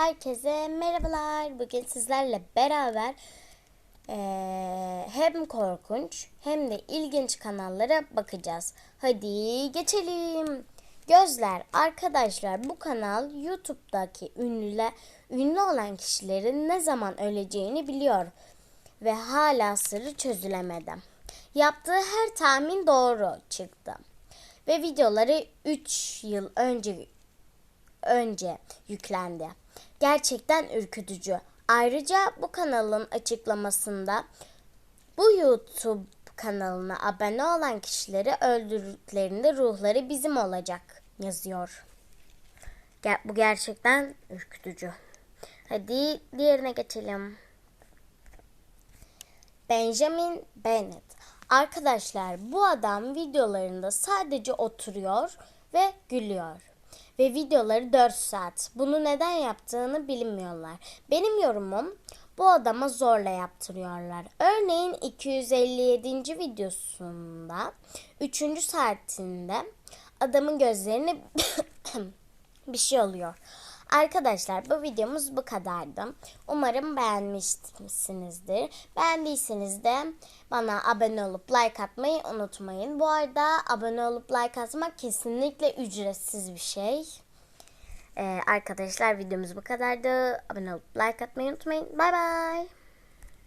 Herkese merhabalar. Bugün sizlerle beraber eee, hem korkunç hem de ilginç kanallara bakacağız. Hadi geçelim. Gözler arkadaşlar bu kanal YouTube'daki ünlüler ünlü olan kişilerin ne zaman öleceğini biliyor ve hala sırrı çözülemedi. Yaptığı her tahmin doğru çıktı. Ve videoları 3 yıl önce önce yüklendi. Gerçekten ürkütücü. Ayrıca bu kanalın açıklamasında bu YouTube kanalına abone olan kişileri öldürdüklerinde ruhları bizim olacak yazıyor. Bu gerçekten ürkütücü. Hadi diğerine geçelim. Benjamin Bennett. Arkadaşlar bu adam videolarında sadece oturuyor ve gülüyor. Ve videoları 4 saat. Bunu neden yaptığını bilmiyorlar. Benim yorumum bu adama zorla yaptırıyorlar. Örneğin 257. videosunda 3. saatinde adamın gözlerini bir şey oluyor. Arkadaşlar bu videomuz bu kadardı. Umarım beğenmişsinizdir. Beğendiyseniz de bana abone olup like atmayı unutmayın. Bu arada abone olup like atmak kesinlikle ücretsiz bir şey. Ee, arkadaşlar videomuz bu kadardı. Abone olup like atmayı unutmayın. Bay bay.